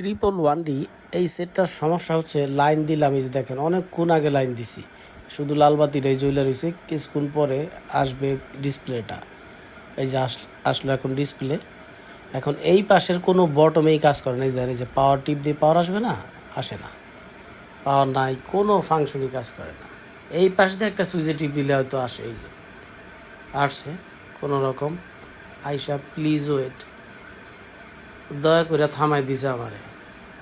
Triple one D এই সেটটার সমস্যা হচ্ছে লাইন দিলাম এই যে দেখেন, অনেকক্ষণ আগে লাইন দিছি। শুধু লাল বাতিটাই জ্বলে রয়েছে কিছুক্ষণ পরে আসবে ডিসপ্লেটা এই যে আস, আসলো এখন ডিসপ্লে এখন এই পাশের কোনো বটমেই কাজ করে না, এই এই যে পাওয়ার টিপ দিয়ে পাওয়ার আসবে না, আসে না। পাওয়ার নাই, কোনো ফাংশনই কাজ করে না। এই পাশ দিয়ে একটা সুইচে টিপ দিলে হয়তো আসে, এই যে। আসছে, কোনো রকম। আইসা প্লিজ ওয়েট দয়া করে থামাই দিছে আমারে।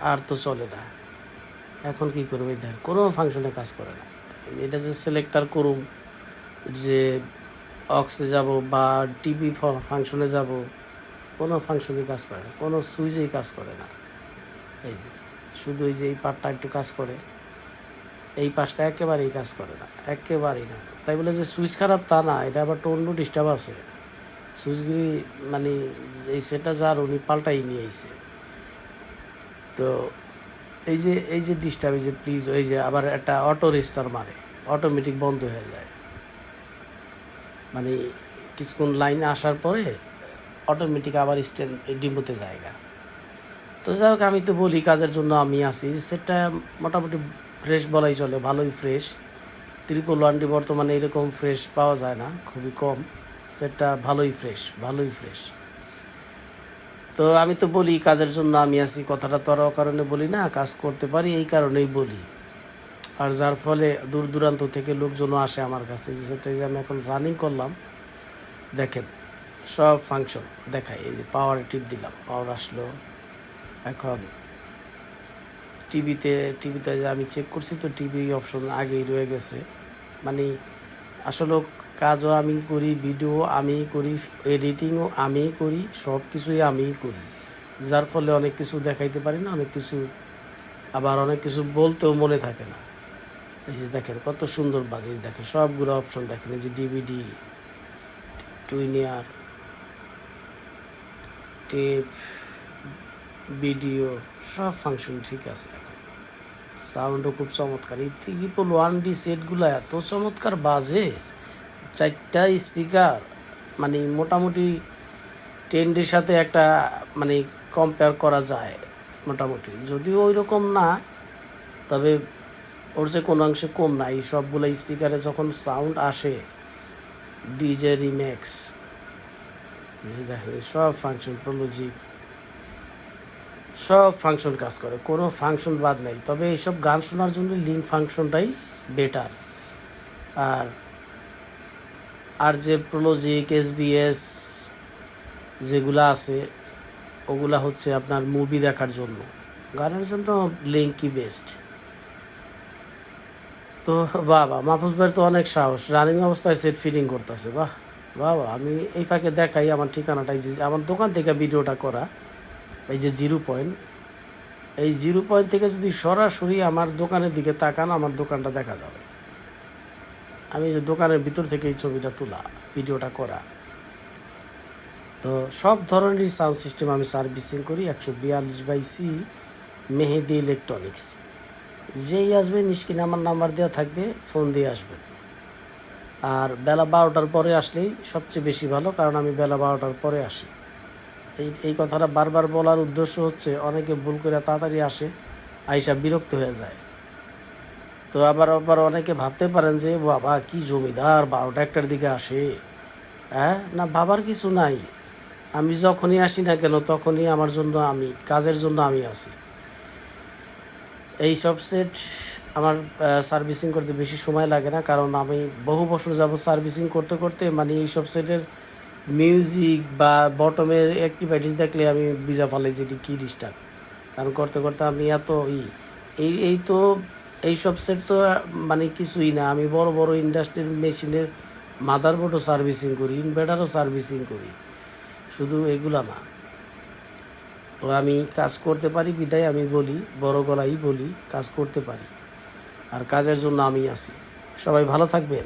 আর তো চলে না। এখন কি করব? এই দেখ, কোনো ফাংশনে কাজ করে না। এটা যে সিলেক্টার করুম, যে অক্সে যাব বা টিভি ফাংশনে যাব, কোনো ফাংশনে কাজ করে না। কোনো সুইচেই কাজ করে না। এই যে, শুধু এই যে এই পার্টটা একটু কাজ করে। এই পাশটা একেবারেই কাজ করে না। একেবারেই না। তাই বলে যে সুইচ খারাপ তা না, এটা আবার অন্য ডিস্টার্ব আছে। সুইচগুলি মানে এই সেটটা যার, উনি পাল্টাই নিয়ে আইছে। তো এই যে এই যে ডিস্টার্ব এই যে প্লিজ এই যে আবার একটা অটো রেস্টার মারে অটোমেটিক বন্ধ হয়ে যায়। মানে কিছুক্ষণ লাইন আসার পরে অটোমেটিক আবার স্ট্যান্ড ডিমোতে জায়গা। তো যাই হোক, আমি তো বলি, কাজের জন্য আমি আছি। সেটা মোটামুটি ফ্রেশ বলাই চলে, ভালোই ফ্রেশ ত্রিপল ওয়ানটি বর্তমানে এরকম ফ্রেশ পাওয়া যায় না, খুবই কম। সেটা ভালোই ফ্রেশ ভালোই ফ্রেশ তো আমি তো বলি, কাজের জন্য আমি আছি, কথাটা তো কারণে বলি না, কাজ করতে পারি, এই কারণেই বলি। আর যার ফলে দূর দূরান্ত থেকে লোকজনও আসে আমার কাছে, যে সেটা যে আমি এখন রানিং করলাম। দেখেন, সব ফাংশন দেখাই, এই যে পাওয়ার টিপ দিলাম পাওয়ার আসলো। এখন টিভিতে টিভিতে যে আমি চেক করছি, তো টিভি অপশন আগেই রয়ে গেছে। মানে আসলে কাজও আমি করি ভিডিও আমি করি এডিটিংও আমি করি সব কিছুই আমিই করি। যার ফলে অনেক কিছু দেখাইতে পারি না, অনেক কিছু, আবার অনেক কিছু বলতেও মনে থাকে না। এই যে দেখেন, কত সুন্দর বাজে দেখেন, সবগুলো অপশন দেখেন, এই যে ডিভিডি টুইনিয়ার, টেপ ভিডিও সব ফাংশন ঠিক আছে এখন। সাউন্ডও খুব চমৎকার, এই ট্রিপল ওয়ান ডি সেটগুলো এত চমৎকার বাজে। চারটা স্পিকার মানে মোটামুটি টেন্ডের সাথে একটা মানে কম্পেয়ার করা যায় মোটামুটি। যদিও ওই রকম না, তবে ওর যে কোনো অংশে কম না। এই সবগুলো স্পিকারে যখন সাউন্ড আসে ডিজে রিম্যাক্স দেখেন সব ফাংশন প্রোলজিক সব ফাংশন কাজ করে। কোনো ফাংশন বাদ নেই। তবে এইসব গান শোনার জন্য লিঙ্ক ফাংশনটাই বেটার আর আর যে প্রোলজিক এসবিএস যেগুলো আছে, ওগুলা হচ্ছে আপনার মুভি দেখার জন্য। গানের জন্য লিঙ্কই বেস্ট তো বাবা, মাহফুজ ভাইয়ের তো অনেক সাহস। রানিং অবস্থায় সেট ফিটিং করতেছে। বাহ, বাবা, আমি এই ফাঁকে দেখাই আমার ঠিকানাটাই যে আমার দোকান থেকে ভিডিওটা করা। এই যে জিরো পয়েন্ট। এই জিরো পয়েন্ট থেকে যদি সরাসরি আমার দোকানের দিকে তাকান, আমার দোকানটা দেখা যাবে। আমি যে দোকানের ভিতর থেকে এই ছবিটা তোলা, ভিডিওটা করা। তো সব ধরনেরই সাউন্ড সিস্টেম আমি সার্ভিসিং করি, একশো বিয়াল্লিশ বাই সি মেহেদি ইলেকট্রনিক্স যেই আসবে নিষ্কিনে, আমার নাম্বার দেওয়া থাকবে ফোন দিয়ে আসবেন আর বেলা বারোটার পরে আসলেই সবচেয়ে বেশি ভালো, কারণ আমি বেলা বারোটার পরে আসি। এই এই কথাটা বারবার বলার উদ্দেশ্য হচ্ছে, অনেকে ভুল করে তাড়াতাড়ি আসে, আইসা বিরক্ত হয়ে যায়। তো আবার আবার অনেকে ভাবতে পারেন যে, বাবা, কি জমিদার বারোটা একটার দিকে আসে। হ্যাঁ? না বাবার কিছু নাই। আমি যখনই আসি না কেন, তখনই আমার জন্য আমি, কাজের জন্য আমি আসি এই সব সেট আমার সার্ভিসিং করতে বেশি সময় লাগে না, কারণ আমি বহু বছর যাব সার্ভিসিং করতে করতে মানে এই সব সেটের মিউজিক বা বটমের অ্যাক্টিভিটিস দেখলে আমি বিজা ফেলাই যে এটি কী ডিস্টার্ব কারণ করতে করতে আমি এত ই, এই এই তো এই সব সেট তো মানে কিছুই না। আমি বড় বড় ইন্ডাস্ট্রির মেশিনের মাদারবোর্ডও সার্ভিসিং করি ইনভার্টারও সার্ভিসিং করি। শুধু এগুলা না। তো আমি কাজ করতে পারি, বিদায় আমি বলি, বড় গলাই বলি, কাজ করতে পারি। আর কাজের জন্য আমি আছি। সবাই ভালো থাকবেন।